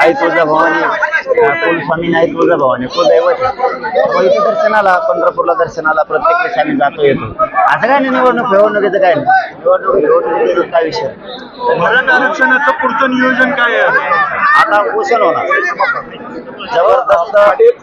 आई तुळजाभवानी अं, कुलस्वामी नाही तुळजाभवानी कुलदैवत मग इथे दर्शनाला पंढरपूरला दर्शनाला प्रत्येक वेळेस आम्ही जातो येतो. असं काय नाही निवडणूक निवडणुकीचं काय नाही. निवडणूक निवडणुकीचं काय विषय? मराठा आरक्षणाचं पुढचं नियोजन काय आहे? आता उपोषण होणार. जबरदस्त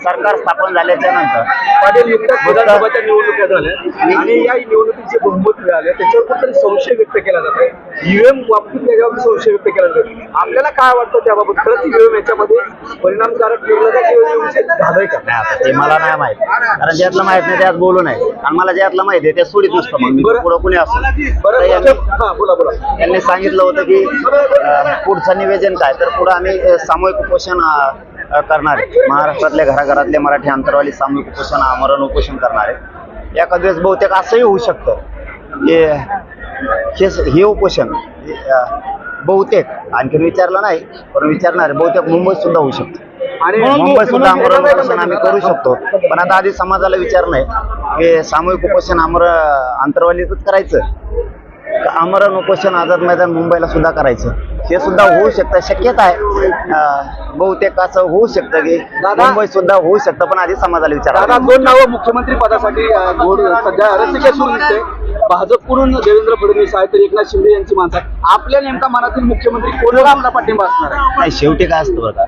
सरकार स्थापन झाल्याच्यानंतर पाटील नुकत्याच विधानसभाच्या निवडणुका झाल्या आणि या निवडणुकीचे बहुमत मिळाले. त्याच्यावर कुठेतरी संशय व्यक्त केला जात आहे ईव्हीएम बाबतीत त्याच्यावर संशय व्यक्त केला जातो आपल्याला काय वाटतं त्याबाबत? खरंच ईव्हीएम याच्यामध्ये परिणामकारक ठरलं का किंवा झालंय का? नाही आता ते मला नाही माहीत. कारण ज्यातलं माहीत नाही त्यात बोलू नये. आणि मला ज्यातलं माहीत आहे ते सोडीत नसतं मग. मी. पुढं कुणी असो. बरं यांनी- हा बोला बोला. त्यांनी सांगितलं होतं की पुढचं निवेदन काय? तर पुढं आम्ही सामूहिक उपोषण करणार. आहे महाराष्ट्रातल्या घराघरातले मराठी अंतरवाली सामूहिक उपोषण आमरण उपोषण करणार. आहे एखाद वेळेस बहुतेक असंही होऊ शकतं. की हे हे उपोषण बहुतेक आणखीन विचारलं नाही पण विचारणार. बहुतेक मुंबईत सुद्धा होऊ शकतं. आणि मुंबईत सुद्धा आमरण उपोषण आम्ही करू शकतो. पण आता आधी समाजाला विचारणं आहे की सामूहिक उपोषण आमर अंतरवालीतच करायचं. आमरण उपोषण आझाद मैदान मुंबईला सुद्धा करायचं. हे सुद्धा होऊ शकतं. शक्यता आहे. बहुतेक असं होऊ शकतं की दादा- मुंबईत सुद्धा होऊ शकतं पण आधी समाजाला विचारा दोन नावं मुख्यमंत्री पदासाठी सध्या दिसते भाजपकडून देवेंद्र फडणवीस आहे तर एकनाथ शिंदे यांची माणसं. आपल्या नेमका मनातील मुख्यमंत्री कोणाला आपला पाठिंबा असणार आहे? नाही शेवटी काय असतं बघा.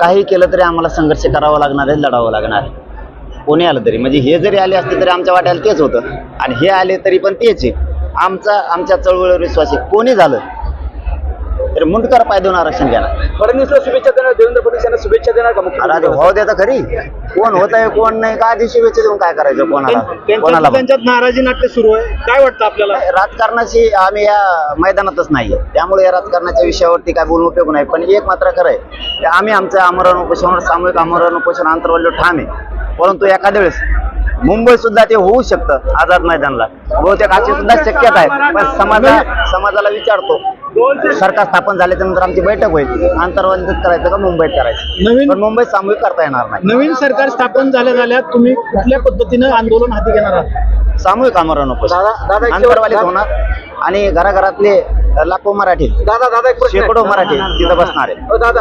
काही केलं तरी आम्हाला संघर्ष करावा लागणार आहे लढावं लागणार आहे. कोणी आलं तरी. म्हणजे हे जरी आले असते तरी आमच्या वाट्याला तेच होतं. आणि हे आले तरी पण तेच आहे. आमचा आमच्या चळवळीवर विश्वास आहे. कोणी झालं तर मुंडकर पाय देऊन आरक्षण घेणार. फडणवीसला शुभेच्छा देणार देवेंद्र फडणवीस यांना शुभेच्छा देणार का अरे आधी मुख्यमंत्री भाव देता खरी. कोण होत आहे कोण नाही का आधी शुभेच्छा देऊन काय करायचं कोणाला? कोणाला. त्यांच्यात नाराजी नाट्य सुरू आहे. काय वाटतं आपल्याला? राजकारणाशी आम्ही या मैदानातच नाहीये. त्यामुळे या राजकारणाच्या विषयावरती काय बोलून उपयोग नाही. पण एक मात्र खरं आहे की आम्ही आमचं आमरण उपोषणावर सामूहिक आमरण उपोषण अंतर्वल्य ठाम आहे परंतु एखाद्या वेळेस मुंबई सुद्धा ते होऊ शकतं आझाद मैदानला. बहुतेक अशी सुद्धा शक्यता आहे. पण समाजा समाजाला विचारतो. सरकार स्थापन झाल्याच्यानंतर आमची बैठक होईल. आंतरवालीतच करायचं का मुंबईत करायचं? नवीन पण मुंबईत सामूहिक करता येणार नाही. नवीन सरकार स्थापन झाल्या झाल्या तुम्ही कुठल्या पद्धतीनं आंदोलन हाती घेणार आहात? सामूहिक आमरण उपोषण दादा- दादा एक आंतरवालीत शेवट- होणार. आणि घराघरातले लाखो मराठी दादा दादा एक प्रश्न आहे. शेकडो मराठी तिथं बसणार आहे अ, दादा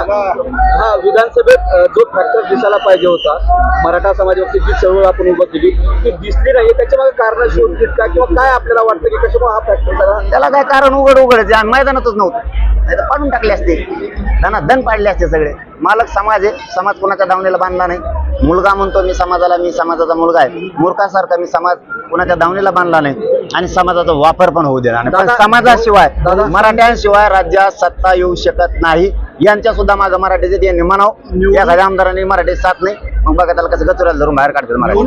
हा विधानसभेत अ, जो फॅक्टर दिसायला पाहिजे होता मराठा समाजावरती जी चळवळ आपण उभं केली ती दिसली नाही. त्याच्यामागे कारण शोधतील का किंवा काय आपल्याला वाटतं की कशामुळे हा फॅक्टर त्याला काय कारण उघड उघड आहे. मैदानातच नव्हतं. नाही तर पाडून टाकले असते. त्यांना दन पाडले असते सगळे. मालक समाज आहे. समाज कोणाच्या दावणीला बांधला नाही. मुलगा म्हणतो मी समाजाला मी समाजाचा मुलगा आहे. मूर्खासारखा मी समाज कोणाच्या दावणीला बांधला नाही. आणि समाजाचा वापर पण होऊ देणार. नाही पण समाजाशिवाय मराठ्यांशिवाय राज्यात सत्ता येऊ शकत नाही. यांच्या सुद्धा माझं मराठीचे यांनी म्हणावं. एखाद्या आमदारांनी मराठी साथ नाही. मग बघा त्याला कसं गचुऱ्याला धरून बाहेर काढतात मराठी.